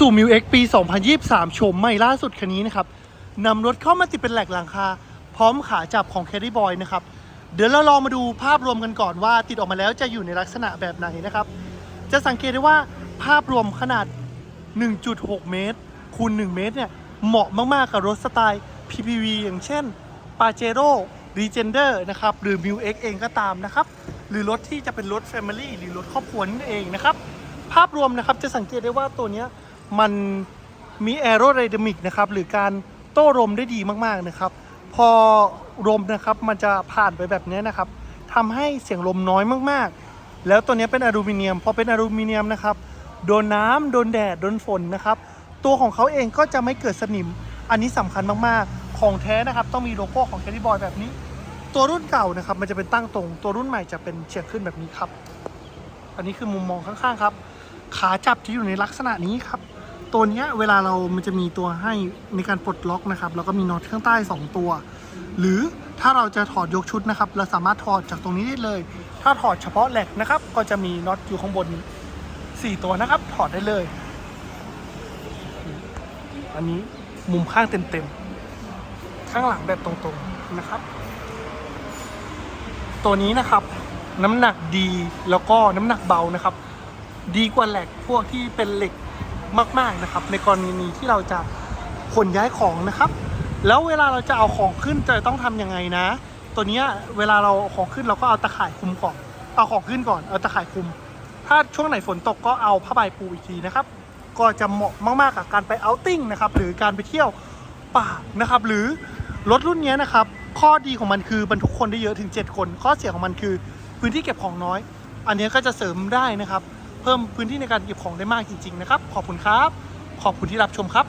สู่มิวเอ็กปี 2023 ชมใหม่ล่าสุดคันนี้นะครับนำรถเข้ามาติดเป็นแหลกหลังคา พร้อมขาจับของ c a d d y Boy นะครับ เดี๋ยวเราลองมาดูภาพรวมกันก่อนว่า ติดออกมาแล้วจะอยู่ในลักษณะแบบไหนนะครับ จะสังเกตได้ว่าภาพรวมขนาด 1.6 เมตรคูณ 1 เมตรเนี่ย เหมาะมาก ๆ กับรถสไตล์ PPV อย่างเช่น Pajero Legender นะครับ หรือ m u X เองก็ตามนะครับ หรือรถที่จะเป็นรถ Family หรือรถครอบครัวนั่นเองนะครับ ภาพรวมนะครับจะสังเกตได้ว่าตัวเนี้ย มันมีแอโรไดนามิกนะครับหรือการโต้ลมได้ดีมากๆนะครับ พอลมนะครับมันจะผ่านไปแบบนี้นะครับทำให้เสียงลมน้อยมากๆ แล้วตัวนี้เป็นอลูมิเนียมพอเป็นอลูมิเนียมนะครับโดนน้ำโดนแดดโดนฝนนะครับ ตัวของเขาเองก็จะไม่เกิดสนิม อันนี้สำคัญมากๆ ของแท้นะครับต้องมีโลโก้ของ c a d d y Boy แบบนี้ ตัวรุ่นเก่านะครับมันจะเป็นตั้งตรง ตัวรุ่นใหม่จะเป็นเฉียงขึ้นแบบนี้ครับ อันนี้คือมุมมองข้างๆครับ ขาจับจะอยู่ในลักษณะนี้ครับ ตัวเนี้ยเวลาเรามันจะมีตัวให้ในการปลดล็อกนะครับ แล้วก็มีน็อตข้างใต้ 2 ตัว หรือถ้าเราจะถอดยกชุดนะครับ เราสามารถถอดจากตรงนี้ได้เลย ถ้าถอดเฉพาะแหลกนะครับ ก็จะมีน็อตอยู่ข้างบนนี้สี่ตัวนะครับ ถอดได้เลย อันนี้มุมข้างเต็มๆ ข้างหลังแบบตรงๆนะครับ ตัวนี้นะครับ น้ำหนักดีแล้วก็น้ำหนักเบานะครับ ดีกว่าแหลกพวกที่เป็นเหล็ก มาก ๆนะครับ ในกรณีที่เราจะขนย้ายของนะครับ แล้วเวลาเราจะเอาของขึ้นจะต้องทำยังไงนะ ตัวนี้เวลาเราเอาของขึ้นเราก็เอาตะข่ายคุมก่อนเอาของขึ้นก่อนเอาตะข่ายคุม ถ้าช่วงไหนฝนตกก็เอาผ้าใบปูอีกทีนะครับ ก็จะเหมาะมากๆกับการไปเอาติ้งนะครับหรือการไปเที่ยวป่านะครับ หรือรถรุ่นนี้นะครับ ข้อดีของมันคือบรรทุกคนได้เยอะถึง 7 คน ข้อเสียของมันคือพื้นที่เก็บของน้อย อันนี้ก็จะเสริมได้นะครับ เพิ่มพื้นที่ในการเก็บของได้มากจริง ๆ นะครับ ขอบคุณครับ ขอบคุณที่รับชมครับ